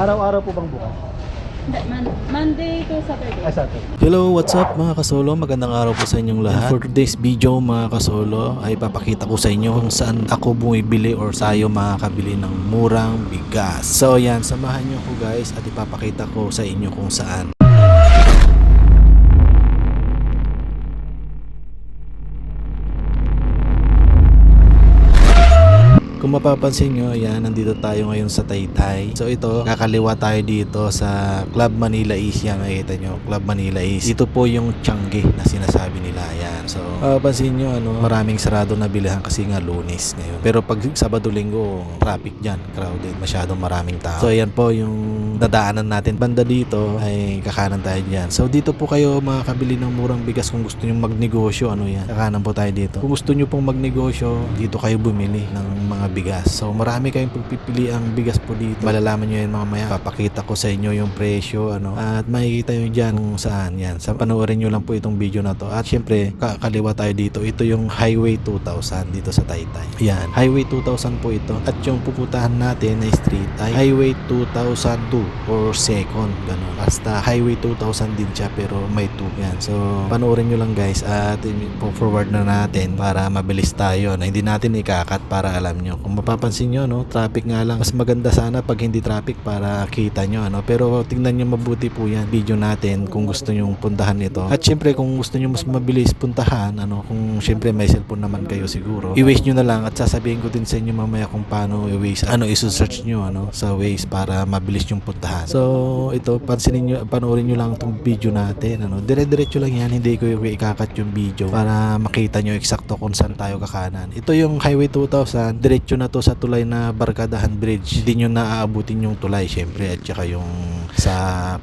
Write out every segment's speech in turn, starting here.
Araw-araw po bang bukas? Hindi, Man- Monday to Saturday. Ay, Saturday. Hello, what's up mga kasolo? Magandang araw po sa inyong lahat. For today's video mga kasolo ay papakita ko sa inyo kung saan ako bumibili or tayo makakabili ng murang bigas. So yan, samahan nyo ko guys at ipapakita ko sa inyo kung saan. Kung mapapansin nyo, yan, nandito tayo ngayon sa Taytay. So ito, kakaliwa tayo dito sa Club Manila East. Yan, nakikita nyo, Club Manila East. Ito po yung Changi na sinasabi nila. Yan. So, mapapansin nyo, ano, maraming sarado na bilihan kasi nga lunis ngayon. Pero pag Sabado Linggo, traffic dyan, crowded, masyadong maraming tao. So ayan po yung nadaanan natin. Banda dito ay kakanan tayo dyan. So dito po kayo makakabili ng murang bigas kung gusto nyo magnegosyo. Ano yan? Kakanan po tayo dito. Kung gusto nyo pong magnegosyo, dito kayo bumili ng mga bigas. So marami kayong pagpipili ang bigas po dito. Malalaman nyo yan mamaya. Papakita ko sa inyo yung presyo. Ano, at makikita nyo dyan kung saan yan. Sa panoorin nyo lang po itong video na to. At syempre, kakaliwa tayo dito. Ito yung Highway 2000 dito sa Taytay. Yan. Highway 2000 po ito. At yung pupuntahan natin na street ay Highway 2002 or second. Ganun. Basta Highway 2000 din siya pero may 2. Yan. So, panoorin nyo lang guys at po forward na natin para mabilis tayo na hindi natin ikakat para alam nyo. Kung mapapansin nyo, no, traffic nga lang. Mas maganda sana pag hindi traffic para kita nyo. Ano? Pero tingnan nyo mabuti po yan. Video natin kung gusto nyo puntahan ito. At syempre kung gusto nyo mas mabilis puntahan, ano, kung syempre may cellphone naman kayo siguro, i-waste nyo na lang at sasabihin ko din sa inyo mamaya kung paano i-waste, ano, i-search nyo ano, sa Waze para mabilis yung puntahan. So, ito, pansinin nyo, panoorin nyo lang itong video natin. Ano, dire-diretso lang yan, hindi ko ikakat yung video para makita nyo eksakto kung saan tayo kakanan. Ito yung Highway 2000, diretso na to sa tulay na Barkadahan Bridge. Hindi nyo naaabutin yung tulay, syempre, at saka yung sa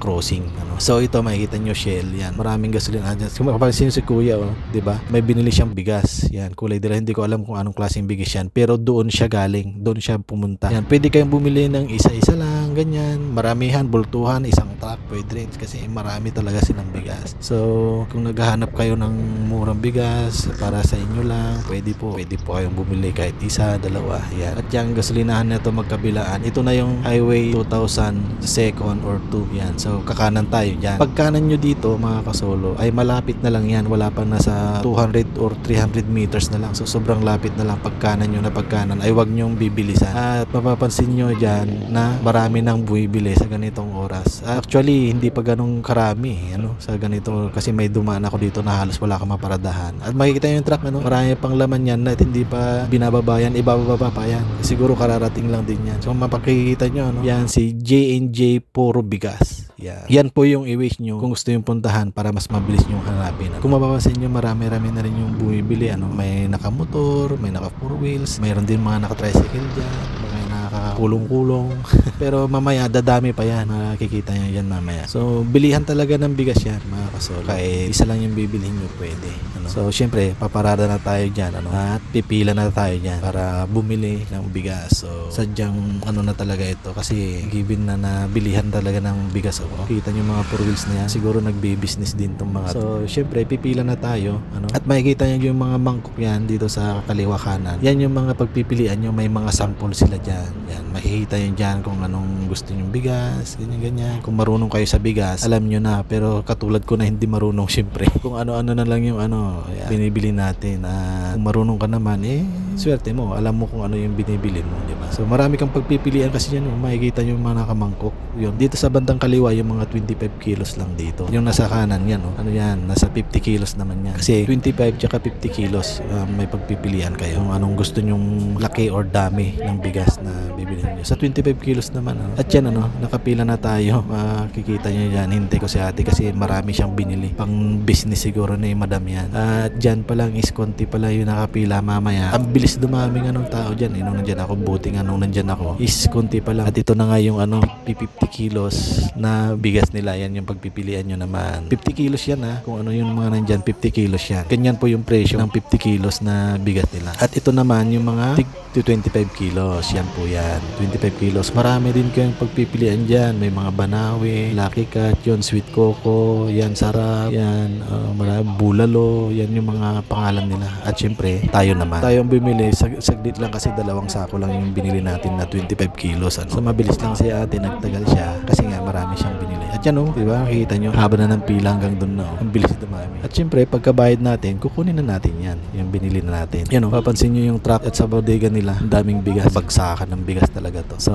crossing. Ano. So, ito, makikita nyo Shell, yan. Maraming gasolina dyan. Kung makapansin si Kuya, oh, di ba? May binili siyang bigas. Yan, kulay dila. Hindi ko alam kung anong klaseng bigas yan. Pero doon siya galing. Doon siya pumunta. Yan, pwede kayong bumili ng isa-isa lang, ganyan. Maramihan, bultuhan, isang truck, pwede rin. Kasi marami talaga silang bigas. So, kung naghahanap kayo ng murang bigas para sa inyo lang, pwede po. Pwede po kayong bumili kahit isa, dalawa. Yan. At yung gasolinahan na ito magkabilaan. Ito na yung Highway 2000 second or 2. Yan. So, kakanan tayo dyan. Pag kanan nyo dito, mga kasolo, ay malapit na lang yan. Wala pang nasa 200 or 300 meters na lang. So, sobrang lapit na lang pagkanan nyo na pagkanan ay wag nyong bibilisan. At mapapansin nyo dyan na marami nang buibili sa ganitong oras. Actually, hindi pa ganong karami ano, sa ganito kasi may dumaan ako dito na halos wala kang maparadahan. At makikita yung truck, ano, marami pang laman yan na hindi pa binababayan, ibababa pa yan. Siguro kararating lang din yan. So, mapakikita nyo, ano, yan si J&J Puro Bigas. Yan. Yan po yung i-wish nyo kung gusto yung puntahan para mas mabilis nyo hanapin. Kung mapapansin nyo, marami-rami na rin yung bumibili. Ano, may nakamotor, may naka four wheels, mayroon din mga naka-tricycle dyan, nakakulong-kulong. Pero mamaya, dadami pa yan. Makikita nyo yan mamaya. So, bilihan talaga ng bigas yan, mga kasol. Kaya isa lang yung bibilihin nyo pwede. Ano? So, syempre, paparada na tayo dyan. Ano? At pipila na tayo dyan para bumili ng bigas. So, sadyang ano na talaga ito. Kasi given na nabilihan talaga ng bigas ako. Kita nyo mga four wheels na yan. Siguro nagbe-business din tong mga So, syempre, pipila na tayo. Ano? At makikita nyo yung mga mangkok yan dito sa kaliwa kanan. Yan yung mga pagpipilian nyo. May mga sample sila dyan. Yan. Makikita nyo dyan kung anong gusto nyo bigas. Ganyan, ganyan. Kung marunong kayo sa bigas, alam nyo na. Pero katulad ko na hindi marunong syempre. Kung ano-ano na lang yung ano, yan, binibili natin. Ah, kung marunong ka naman, eh, swerte mo. Alam mo kung ano yung binibili mo, di ba? So, marami kang pagpipilian kasi yan, makikita nyo yung mga nakamangkok. Yun. Dito sa bandang kaliwa, yung mga 25 kilos lang dito. Yung nasa kanan yan, oh. ano yan, nasa 50 kilos naman yan. Kasi 25 tsaka 50 kilos, um, may pagpipilian kayo. Kung anong gusto nyong laki or dami ng bigas na bibilhin nyo. Sa 25 kilos naman, ano. At yan, ano, nakapila na tayo. Makikita nyo yan. Hintay ko si ate kasi marami siyang binili. Pang business siguro ni madam yan. At dyan pa lang is konti pala yung nakapila mamaya. Ang bilis dumami nga ng tao dyan. Eh, nung nandyan ako, buti nga nung nandyan ako, is konti pa lang. At ito na nga yung ano, 50 kilos na bigas nila. Yan yung pagpipilian nyo naman. 50 kilos yan ha. Kung ano yung mga nandyan, 50 kilos yan. Ganyan po yung presyo ng 50 kilos na bigas nila. At ito naman yung mga tig to 25 kilos. Yan po yan. Yan, 25 kilos. Marami din kayong pagpipilian dyan. May mga banawi, lucky cat, yun, sweet coco, yan, sarap, yan, uh, marami, bulalo, yan yung mga pangalan nila. At syempre, tayo naman. Tayo ang bumili, sag saglit lang kasi dalawang sako lang yung binili natin na 25 kilos. Ano. So mabilis lang si ate, nagtagal siya kasi nga marami siyang binili. At yan oh, di ba? Makikita nyo, haba na ng pila hanggang doon na oh. Ang bilis dumami. At syempre, pagkabayad natin, kukunin na natin yan. Yung binili na natin. Yan oh, papansin nyo yung truck at sa bodega nila, ang daming bigas. Bagsakan ng bigas talaga to. So,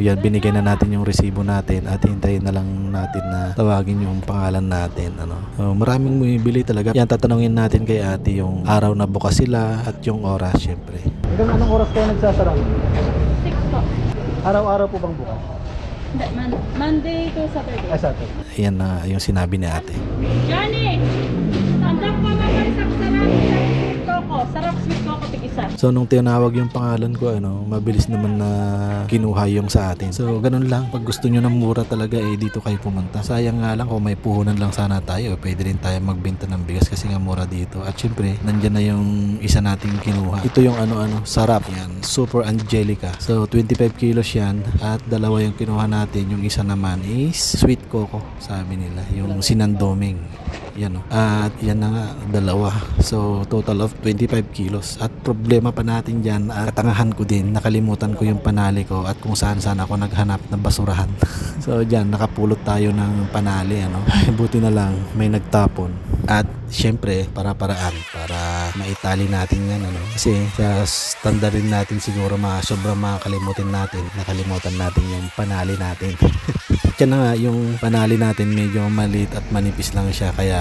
yan, binigay na natin yung resibo natin at hintayin na lang natin na tawagin yung pangalan natin. Ano. So, maraming bumibili talaga. Yan, tatanungin natin kay ate yung araw na bukas sila at yung oras, syempre. Hanggang anong oras kayo nagsasara? Six po. Araw-araw po bang bukas? Monday to Saturday. Ay, Saturday. Yan na yung sinabi ni ate. Johnny! Tandang pa naman sa sarap coco. Sarap sweet coco tig-isa. So nung tinawag yung pangalan ko, ano, mabilis naman na kinuha yung sa atin. So ganun lang, pag gusto nyo ng mura talaga eh dito kayo pumunta. Sayang nga lang kung may puhunan lang sana tayo, pwede rin tayo magbenta ng bigas kasi nga mura dito. At syempre, nandyan na yung isa nating kinuha. Ito yung ano-ano, sarap yan, Super Angelica. So 25 kilos yan at dalawa yung kinuha natin. Yung isa naman is Sweet Coco, sabi nila, yung sinandoming. Yan o. At yan na nga, dalawa. So, total of 25 kilos. At problema pa natin dyan, at katangahan ko din, nakalimutan ko yung panali ko at kung saan saan ako naghanap ng basurahan. so, dyan, nakapulot tayo ng panali. Ano? Buti na lang, may nagtapon. At syempre, para-paraan, para maitali natin yan. Ano? Kasi sa standard rin natin siguro, mga sobrang makakalimutin natin, nakalimutan natin yung panali natin. Yan na nga, yung panali natin medyo maliit at manipis lang siya kaya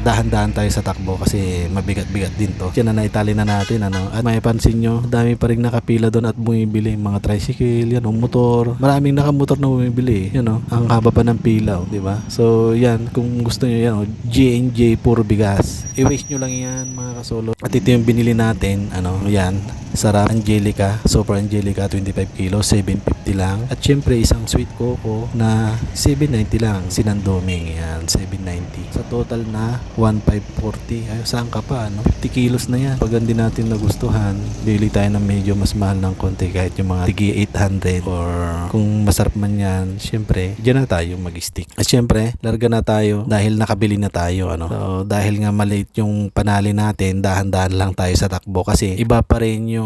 dahan-dahan tayo sa takbo kasi mabigat-bigat din to. Yan na naitali na natin ano. At may pansin nyo, dami pa rin nakapila doon at bumibili mga tricycle, yan o, motor. Maraming nakamotor na bumibili. Yan o, ang haba pa ng pila, o, di ba? So yan, kung gusto nyo yan o, J&J puro bigas. I-waste nyo lang yan mga kasolo. At ito yung binili natin, ano, yan. Sarap Angelica, Super Angelica 25 kilo, 750 lang. At syempre isang sweet coco na 790 lang. Sinandoming yan, 790. Sa total na 1540. Ay, saan ka pa, ano? 50 kilos na yan. Pag hindi natin nagustuhan, bili tayo ng medyo mas mahal ng konti kahit yung mga tigi 800 or kung masarap man yan, syempre, dyan na tayo mag-stick. At syempre, larga na tayo dahil nakabili na tayo, ano? So, dahil nga maliit yung panali natin, dahan-dahan lang tayo sa takbo kasi iba pa rin yung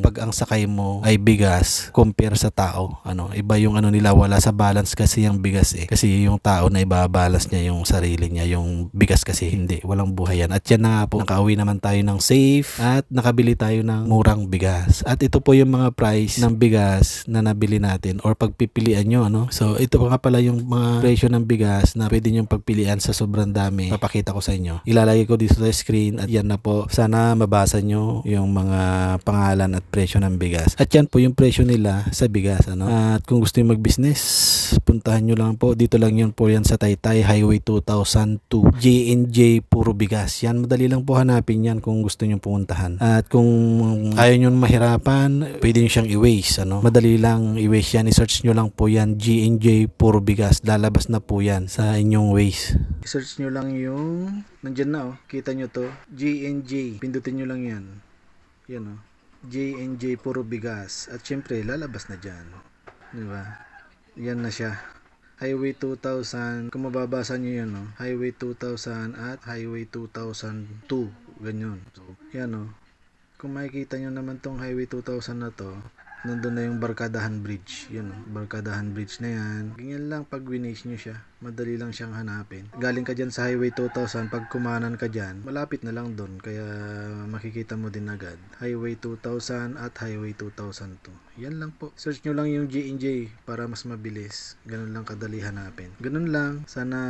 pag ang sakay mo ay bigas compare sa tao. Ano, iba yung ano nila wala sa balance kasi yung bigas eh. Kasi yung tao na ibabalance niya yung sarili niya, yung bigas kasi hindi, walang buhay yan. At yan na nga po, nakauwi naman tayo ng safe at nakabili tayo ng murang bigas. At ito po yung mga price ng bigas na nabili natin or pagpipilian nyo, ano. So, ito pa nga pala yung mga presyo ng bigas na pwede nyong pagpilian sa sobrang dami. Papakita ko sa inyo. Ilalagay ko dito sa screen at yan na po. Sana mabasa nyo yung mga pangalan at presyo ng bigas. At yan po yung presyo nila sa bigas, ano. At kung gusto nyo mag-business, puntahan nyo lang po. Dito lang yun po yan sa Taytay Highway 2002. J&J Puro Bigas. Yan, madali lang po hanapin yan kung gusto nyo pumuntahan. At kung ayaw nyo mahirapan, pwede nyo siyang i-waste. Ano? Madali lang i-waste yan. I-search nyo lang po yan. J&J Puro Bigas. Lalabas na po yan sa inyong waste. I-search nyo lang yung... Nandyan na oh. Kita nyo to. J&J. Pindutin nyo lang yan. Yan oh. J&J Puro Bigas. At syempre, lalabas na dyan. Di ba? Yan na siya. Highway 2000, kung mababasa nyo yun, no? Highway 2000 at Highway 2002. Ganyan. So, yan, no? Kung makikita nyo naman tong Highway 2000 na to, nandun na yung Barkadahan Bridge. Yan, no? Barkadahan Bridge na yan. Ganyan lang pag winis nyo siya. Madali lang siyang hanapin. Galing ka dyan sa Highway 2000, pag kumanan ka dyan, malapit na lang doon. Kaya makikita mo din agad. Highway 2000 at Highway 2002. Yan lang po. Search nyo lang yung J&J para mas mabilis. Ganun lang kadali hanapin. Ganun lang. Sana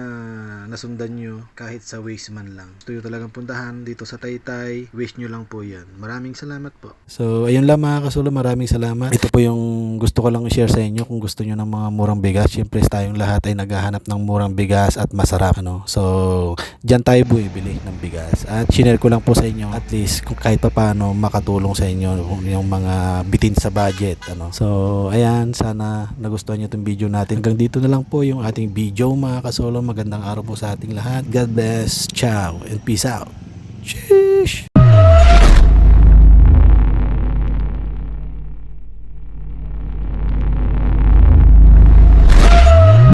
nasundan nyo kahit sa Waze man lang. Ito yung talagang puntahan dito sa Taytay. Waze nyo lang po yan. Maraming salamat po. So, ayun lang mga kasulo. Maraming salamat. Ito po yung gusto ko lang i-share sa inyo kung gusto nyo ng mga murang bigas. Siyempre, tayong lahat ay naghahanap ng murang bigas at masarap. Ano? So, dyan tayo bumibili ng bigas. At shinare ko lang po sa inyo at least kung kahit pa paano makatulong sa inyo yung mga bitin sa budget. Ano? So, ayan. Sana nagustuhan nyo itong video natin. Hanggang dito na lang po yung ating video mga kasolo. Magandang araw po sa ating lahat. God bless. Ciao and peace out. Sheesh!